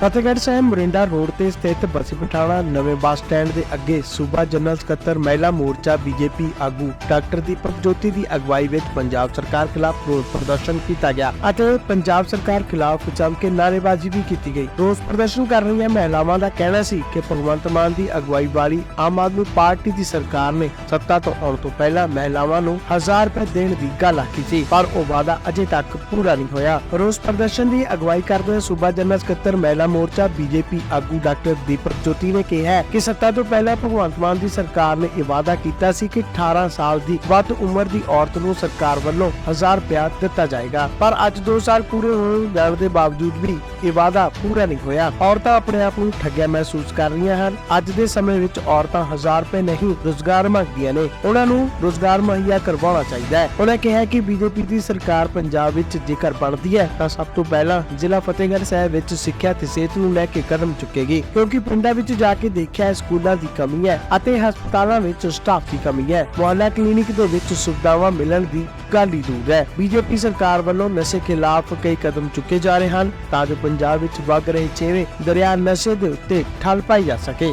Fatehgarh Sahib Morinda road ਤੇ ਸਥਿਤ ਬਸੀ ਪਠਾਣਾ ਨਵੇਂ ਬੱਸ ਸਟੈਂਡ ਦੇ ਅੱਗੇ ਸੂਬਾ ਜਨਰਲ ਸਕੱਤਰ ਮਹਿਲਾ ਮੋਰਚਾ ਬੀਜੇਪੀ ਆਗੂ ਡਾਕਟਰ ਦੀਪਕ ਜੋਤੀ ਦੀ ਅਗਵਾਈ ਵਿੱਚ ਪੰਜਾਬ ਸਰਕਾਰ ਖਿਲਾਫ ਰੋਸ ਪ੍ਰਦਰਸ਼ਨ ਕੀਤਾ ਗਿਆ ਅਤੇ ਪੰਜਾਬ ਸਰਕਾਰ ਖਿਲਾਫ ਜੰਮ ਕੇ ਨਾਅਰੇਬਾਜ਼ੀ ਵੀ ਕੀਤੀ ਗਈ। ਰੋਸ ਪ੍ਰਦਰਸ਼ਨ ਕਰ ਰਹੀਆਂ ਮਹਿਲਾਵਾਂ ਦਾ ਕਹਿਣਾ ਸੀ ਕਿ ਭਗਵੰਤ ਮਾਨ ਦੀ ਅਗਵਾਈ ਵਾਲੀ ਆਮ ਆਦਮੀ ਪਾਰਟੀ ਦੀ ਸਰਕਾਰ ਨੇ ਸੱਤਾ ਤੋਂ ਆਉਣ ਤੋਂ ਪਹਿਲਾਂ ਮਹਿਲਾਵਾਂ ਨੂੰ 1000 ਰੁਪਏ ਦੇਣ ਦੀ ਗੱਲ ਆਖੀ ਸੀ, ਪਰ ਉਹ ਵਾਅਦਾ ਅਜੇ ਤੱਕ ਪੂਰਾ ਨਹੀਂ ਹੋਇਆ। ਰੋਸ ਪ੍ਰਦਰਸ਼ਨ ਦੀ ਅਗਵਾਈ ਕਰਦੇ ਹੋਏ ਸੂਬਾ ਜਨਰਲ ਸਕੱਤਰ ਮਹਿਲਾ ਮੋਰਚਾ ਬੀਜੇਪੀ ਆਗੂ ਡਾਕਟਰ ਦੀਪਕ ਜੋਤੀ ਨੇ ਕਿਹਾ ਕਿ ਸੱਤਾ ਤੋਂ ਪਹਿਲਾਂ ਭਗਵੰਤ ਮਾਨ ਦੀ ਸਰਕਾਰ ਨੇ ਇਹ ਵਾਅਦਾ ਕੀਤਾ ਸੀ ਕਿ 18 ਸਾਲ ਦੀ ਵੱਧ ਉਮਰ ਦੀ ਔਰਤ ਨੂੰ ਸਰਕਾਰ ਵੱਲੋਂ 1000 ਰੁਪਇਆ ਦਿੱਤਾ ਜਾਏਗਾ। ਪਰ ਅੱਜ 2 ਸਾਲ ਪੂਰੇ ਹੋਣ ਜਾਣ ਦੇ ਬਾਵਜੂਦ ਵੀ ਇਹ ਵਾਅਦਾ ਪੂਰਾ ਨਹੀਂ ਹੋਇਆ। ਔਰਤਾਂ ਆਪਣੇ ਆਪ ਨੂੰ ਠੱਗਿਆ ਮਹਿਸੂਸ ਕਰ ਰਹੀਆਂ ਹਨ। ਅੱਜ ਦੇ ਸਮੇਂ ਵਿੱਚ ਔਰਤਾਂ 1000 ਰੁਪਏ ਨਹੀਂ, ਰੋਜ਼ਗਾਰ ਮੰਗਦੀਆਂ ਨੇ। ਉਹਨਾਂ ਨੂੰ ਰੋਜ਼ਗਾਰ ਮੁਹੱਈਆ ਕਰਵਾਉਣਾ ਚਾਹੀਦਾ ਹੈ। ਉਹਨਾਂ ਕਿਹਾ ਕਿ ਬੀਜੇਪੀ ਦੀ ਸਰਕਾਰ ਪੰਜਾਬ ਵਿੱਚ ਜੇਕਰ ਬਣਦੀ ਹੈ, ਤਾਂ ਸਭ ਤੋਂ ਪਹਿਲਾਂ ਜ਼ਿਲ੍ਹਾ ਫਤਿਹਗੜ੍ਹ ਸਾਹਿਬ ਵਿੱਚ ਸਿੱਖਿਆ ਤੇ ਸਿਹਤ ਨੂੰ ਲੈ ਕੇ ਕਦਮ ਚੁੱਕੇਗੀ, ਕਿਉਂਕਿ ਪਿੰਡਾਂ ਵਿੱਚ ਜਾ ਕੇ ਦੇਖਿਆ ਸਕੂਲਾਂ ਦੀ ਕਮੀ ਹੈ ਅਤੇ ਹਸਪਤਾਲਾਂ ਵਿੱਚ ਸਟਾਫ ਦੀ ਕਮੀ ਹੈ। ਮੁਹੱਲਾ ਕਲੀਨਿਕ ਦੇ ਵਿੱਚ ਸੁਵਿਧਾਵਾਂ ਮਿਲਣ ਦੀ ਗੱਲ ਹੀ ਦੂਰ ਹੈ। ਬੀਜੇਪੀ ਸਰਕਾਰ ਵੱਲੋਂ ਨਸ਼ੇ ਖਿਲਾਫ ਕਈ ਕਦਮ ਚੁੱਕੇ ਜਾ ਰਹੇ ਹਨ ਤਾਂ ਜੋ ਪੰਜਾਬ ਵਿੱਚ ਵਗ ਰਹੇ ਛੇਵੇਂ ਦਰਿਆ ਨਸ਼ੇ ਦੇ ਉੱਤੇ ਠੱਲ ਪਾਈ ਜਾ ਸਕੇ।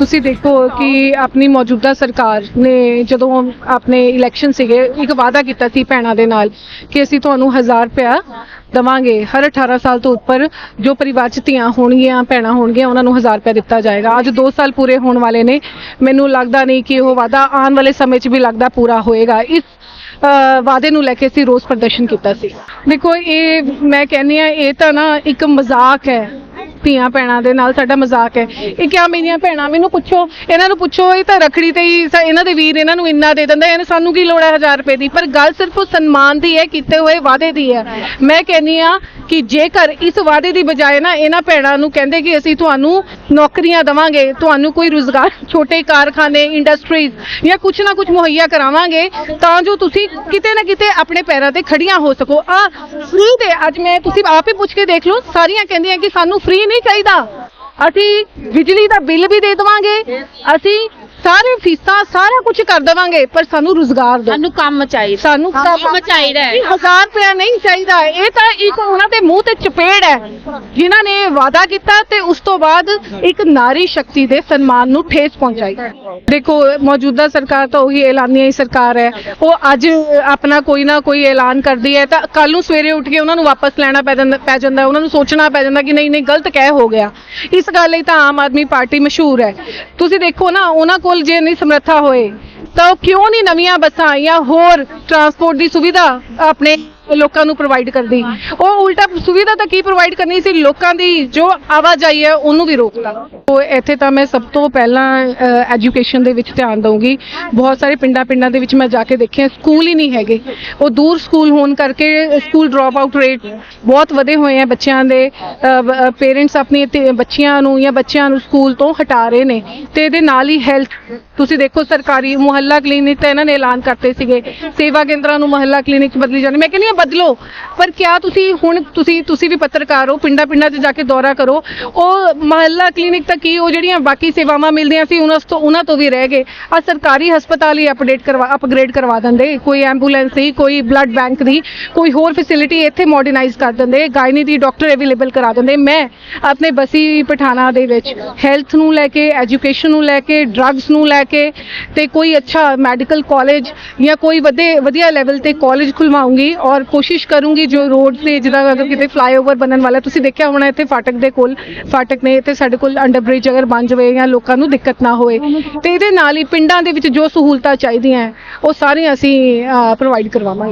ਤੁਸੀਂ ਦੇਖੋ ਕਿ ਆਪਣੀ ਮੌਜੂਦਾ ਸਰਕਾਰ ਨੇ ਜਦੋਂ ਆਪਣੇ ਇਲੈਕਸ਼ਨ ਸੀਗੇ, ਇੱਕ ਵਾਅਦਾ ਕੀਤਾ ਸੀ ਭੈਣਾਂ ਦੇ ਨਾਲ ਕਿ ਅਸੀਂ ਤੁਹਾਨੂੰ 1000 ਰੁਪਇਆ ਦਵਾਂਗੇ, ਹਰ 18 ਸਾਲ ਤੋਂ ਉੱਪਰ ਜੋ ਪਰਿਵਾਰ ਚ ਧੀਆਂ ਹੋਣਗੀਆਂ, ਭੈਣਾਂ ਹੋਣਗੀਆਂ, ਉਹਨਾਂ ਨੂੰ 1000 ਰੁਪਇਆ ਦਿੱਤਾ ਜਾਏਗਾ। ਅੱਜ 2 ਸਾਲ ਪੂਰੇ ਹੋਣ ਵਾਲੇ ਨੇ। ਮੈਨੂੰ ਲੱਗਦਾ ਨਹੀਂ ਕਿ ਉਹ ਵਾਅਦਾ ਆਉਣ ਵਾਲੇ ਸਮੇਂ 'ਚ ਵੀ ਲੱਗਦਾ ਪੂਰਾ ਹੋਏਗਾ। ਇਸ ਵਾਅਦੇ ਨੂੰ ਲੈ ਕੇ ਅਸੀਂ ਰੋਸ ਪ੍ਰਦਰਸ਼ਨ ਕੀਤਾ ਸੀ। ਦੇਖੋ, ਇਹ ਮੈਂ ਕਹਿੰਨੀ ਆ ਇਹ ਤਾਂ ਨਾ ਇੱਕ ਮਜ਼ਾਕ ਹੈ। ਧੀਆਂ ਭੈਣਾਂ ਦੇ ਨਾਲ ਸਾਡਾ ਮਜ਼ਾਕ ਹੈ। ਇਹ ਕਿਆ ਮੇਰੀਆਂ ਭੈਣਾਂ, ਮੈਨੂੰ ਪੁੱਛੋ। ਇਹਨਾਂ ਨੂੰ ਪੁੱਛੋ, ਇਹ ਤਾਂ ਰਖੜੀ ਤੇ ਹੀ ਸ- ਇਹਨਾਂ ਦੇ ਵੀਰ ਇਹਨਾਂ ਨੂੰ ਇੰਨਾ ਦੇ ਦਿੰਦਾ ਇਹਨੇ ਸਾਨੂੰ ਕੀ ਲੋੜ ਹੈ 1000 ਰੁਪਏ ਦੀ? ਪਰ ਗੱਲ ਸਿਰਫ ਉਹ ਸਨਮਾਨ ਦੀ ਹੈ, ਕੀਤੇ ਹੋਏ ਵਾਅਦੇ ਦੀ ਹੈ। ਮੈਂ ਕਹਿੰਨੀ ਆ ਕਿ ਜੇਕਰ ਇਸ ਵਾਅਦੇ ਦੀ ਬਜਾਏ ਨਾ ਇਹਨਾਂ ਭੈਣਾਂ ਨੂੰ ਕਹਿੰਦੇ ਕਿ ਅਸੀਂ ਤੁਹਾਨੂੰ ਨੌਕਰੀਆਂ ਦਵਾਂਗੇ, ਤੁਹਾਨੂੰ ਕੋਈ ਰੁਜ਼ਗਾਰ, ਛੋਟੇ ਕਾਰਖਾਨੇ ਇੰਡਸਟਰੀਜ਼ ਜਾਂ ਕੁਝ ਨਾ ਕੁਝ ਮੁਹੱਈਆ ਕਰਾਵਾਂਗੇ, ਤਾਂ ਜੋ ਤੁਸੀਂ ਕਿਤੇ ਨਾ ਕਿਤੇ ਆਪਣੇ ਪੈਰਾਂ ਤੇ ਖੜੀਆਂ ਹੋ ਸਕੋ। ਆ ਫ੍ਰੀ ਦੇ ਅੱਜ ਮੈਂ ਤੁਸੀਂ ਆਪ ਹੀ ਪੁੱਛ ਕੇ ਦੇਖ ਲਓ, ਸਾਰੀਆਂ ਕਹਿੰਦੀਆਂ ਕਿ ਸਾਨੂੰ ਫ੍ਰੀ ਨਹੀਂ ਚਾਹੀਦਾ। ਅਸੀਂ ਬਿਜਲੀ ਦਾ ਬਿੱਲ ਵੀ ਦੇ ਦੇਵਾਂਗੇ, ਅਸੀਂ ਸਾਰੇ ਫੀਸਾਂ ਸਾਰਾ ਕੁਝ ਕਰ ਦੇਵਾਂਗੇ ਪਰ ਸਾਨੂੰ ਰੁਜ਼ਗਾਰ ਦਿਓ। ਸਾਨੂੰ ਕੰਮ ਚਾਹੀਦਾ। ਸਾਨੂੰ ਕੰਮ ਚਾਹੀਦਾ ਹੈ। 1000 ਰੁਪਇਆ ਨਹੀਂ ਚਾਹੀਦਾ। ਇਹ ਤਾਂ ਇੱਕ ਉਹਨਾਂ ਦੇ ਮੂੰਹ ਤੇ ਚਪੇੜ ਹੈ ਜਿਨ੍ਹਾਂ ਨੇ ਵਾਅਦਾ ਕੀਤਾ ਤੇ ਉਸ ਤੋਂ ਬਾਅਦ ਇੱਕ ਨਾਰੀ ਸ਼ਕਤੀ ਦੇ ਸਨਮਾਨ ਨੂੰ ਠੇਸ ਪਹੁੰਚਾਈ। ਦੇਖੋ ਮੌਜੂਦਾ ਸਰਕਾਰ ਤਾਂ ਉਹੀ ਐਲਾਨੀਆਂ ਹੀ ਸਰਕਾਰ ਹੈ। ਉਹ ਅੱਜ ਆਪਣਾ ਕੋਈ ਨਾ ਕੋਈ ਐਲਾਨ ਕਰਦੀ ਹੈ। ਤਾਂ ਕੱਲ ਨੂੰ ਸਵੇਰੇ ਉੱਠ ਕੇ ਉਹਨਾਂ ਨੂੰ ਵਾਪਸ ਲੈਣਾ ਪੈ ਜਾਂਦਾ ਪੈ ਜਾਂਦਾ ਉਹਨਾਂ ਨੂੰ ਸੋਚਣਾ ਪੈ ਜਾਂਦਾ ਕਿ ਨਹੀਂ ਨਹੀਂ ਗਲਤ ਕਹਿ ਹੋ ਗਿਆ। ਇਸ ਗੱਲ ਲਈ ਤਾਂ ਆਮ ਆਦਮੀ ਪਾਰਟੀ ਮਸ਼ਹੂਰ ਹੈ। ਤੁਸੀਂ ਦੇਖੋ ਨਾ ਉਹਨਾਂ ਕੋਲ ਜੇ ਨਹੀਂ ਸਮਰੱਥਾ ਹੋਏ, ਤਾਂ ਉਹ ਕਿਉਂ ਨਹੀਂ ਨਵੀਆਂ ਬੱਸਾਂ ਜਾਂ ਹੋਰ ਟਰਾਂਸਪੋਰਟ ਦੀ ਸੁਵਿਧਾ ਆਪਣੇ ਲੋਕਾਂ ਨੂੰ ਪ੍ਰੋਵਾਈਡ ਕਰਦੀ। ਉਹ ਉਲਟਾ ਸੁਵਿਧਾ ਤਾਂ ਕੀ ਪ੍ਰੋਵਾਈਡ ਕਰਨੀ ਸੀ? ਲੋਕਾਂ ਦੀ ਜੋ ਆਵਾਜਾਈ ਹੈ, ਉਹਨੂੰ ਵੀ ਰੋਕਦਾ ਉਹ ਇੱਥੇ ਤਾਂ ਮੈਂ ਸਭ ਤੋਂ ਪਹਿਲਾਂ ਐਜੂਕੇਸ਼ਨ ਦੇ ਵਿੱਚ ਧਿਆਨ ਦਊਂਗੀ। ਬਹੁਤ ਸਾਰੇ ਪਿੰਡਾਂ ਪਿੰਡਾਂ ਦੇ ਵਿੱਚ ਮੈਂ ਜਾ ਕੇ ਦੇਖਿਆ ਸਕੂਲ ਹੀ ਨਹੀਂ ਹੈਗੇ। ਉਹ ਦੂਰ ਸਕੂਲ ਹੋਣ ਕਰਕੇ ਸਕੂਲ ਡ੍ਰੌਪ ਆਊਟ ਰੇਟ ਬਹੁਤ ਵਧੇ ਹੋਏ ਆ ਬੱਚਿਆਂ ਦੇ। ਪੇਰੈਂਟਸ ਆਪਣੀ ਬੱਚਿਆਂ ਨੂੰ ਜਾਂ ਬੱਚਿਆਂ ਨੂੰ ਸਕੂਲ ਤੋਂ ਹਟਾ ਰਹੇ ਨੇ। ਤੇ ਇਹਦੇ ਨਾਲ ਹੀ ਹੈਲਥ ਤੁਸੀਂ ਦੇਖੋ ਸਰਕਾਰੀ ਮੁਹੱਲਾ ਕਲੀਨਿਕ ਤਾਂ ਇਹਨਾਂ ਨੇ ਐਲਾਨ ਕਰਤੇ ਸੀਗੇ। ਸੇਵਾ ਕੇਂਦਰਾਂ ਨੂੰ ਮੁਹੱਲਾ ਕਲੀਨਿਕ ਬਦਲੀ ਜਾਣੀ ਮੈਂ ਕਹਿੰਦੀ ਹਾਂ ਬਦਲੋ। ਪਰ ਕਿਆ ਤੁਸੀਂ ਹੁਣ ਤੁਸੀਂ ਤੁਸੀਂ ਵੀ ਪੱਤਰਕਾਰ ਹੋ, ਪਿੰਡਾਂ ਪਿੰਡਾਂ 'ਚ ਜਾ ਕੇ ਦੌਰਾ ਕਰੋ। ਉਹ ਮੁਹੱਲਾ ਕਲੀਨਿਕ ਤੱਕ ਹੀ ਉਹ ਜਿਹੜੀਆਂ ਬਾਕੀ ਸੇਵਾਵਾਂ ਮਿਲਦੀਆਂ ਸੀ, ਉਹਨਾਂ ਤੋਂ ਉਹਨਾਂ ਤੋਂ ਵੀ ਰਹਿ ਗਏ। ਆ ਸਰਕਾਰੀ ਹਸਪਤਾਲ ਹੀ ਅਪਡੇਟ ਕਰਵਾ ਅਪਗ੍ਰੇਡ ਕਰਵਾ ਦਿੰਦੇ। ਕੋਈ ਐਂਬੂਲੈਂਸ ਦੀ ਕੋਈ ਬਲੱਡ ਬੈਂਕ ਦੀ ਕੋਈ ਹੋਰ ਫੈਸਿਲਿਟੀ ਇੱਥੇ ਮਾਡਰਨਾਈਜ਼ ਕਰ ਦਿੰਦੇ। ਗਾਇਨੀ ਦੀ ਡਾਕਟਰ ਅਵੇਲੇਬਲ ਕਰਾ ਦਿੰਦੇ। ਮੈਂ ਆਪਣੇ ਬਸੀ ਪਠਾਣਾ ਦੇ ਵਿੱਚ ਹੈਲਥ ਨੂੰ ਲੈ ਕੇ ਐਜੂਕੇਸ਼ਨ ਨੂੰ ਲੈ ਕੇ ਡਰੱਗਸ ਨੂੰ ਲੈ ਕੇ ਤੇ ਕੋਈ ਅੱਛਾ ਮੈਡੀਕਲ ਕਾਲਜ ਜਾਂ ਕੋਈ ਵਧੇ ਵਧੀਆ ਲੈਵਲ ਤੇ ਕਾਲਜ ਖੁਲਵਾਉਂਗੀ ਔਰ ਕੋਸ਼ਿਸ਼ ਕਰੂੰਗੀ ਜੋ ਰੋਡ ਤੇ ਜਿਹਦਾ ਅਗਰ ਕਿਤੇ ਫਲਾਈਓਵਰ ਬਣਨ ਵਾਲਾ ਤੁਸੀਂ ਦੇਖਿਆ ਹੋਣਾ ਇੱਥੇ ਫਾਟਕ ਦੇ ਕੋਲ, ਫਾਟਕ ਨੇ ਇੱਥੇ ਸਾਡੇ ਕੋਲ ਅੰਡਰਬ੍ਰਿਜ ਅਗਰ ਬਣ ਜਾਵੇ ਜਾਂ ਲੋਕਾਂ ਨੂੰ ਦਿੱਕਤ ਨਾ ਹੋਵੇ, ਤੇ ਇਹਦੇ ਨਾਲ ਹੀ ਪਿੰਡਾਂ ਦੇ ਵਿੱਚ ਜੋ ਸਹੂਲਤਾਂ ਚਾਹੀਦੀਆਂ ਉਹ ਸਾਰੀਆਂ ਅਸੀਂ ਪ੍ਰੋਵਾਈਡ ਕਰਵਾਵਾਂਗੇ।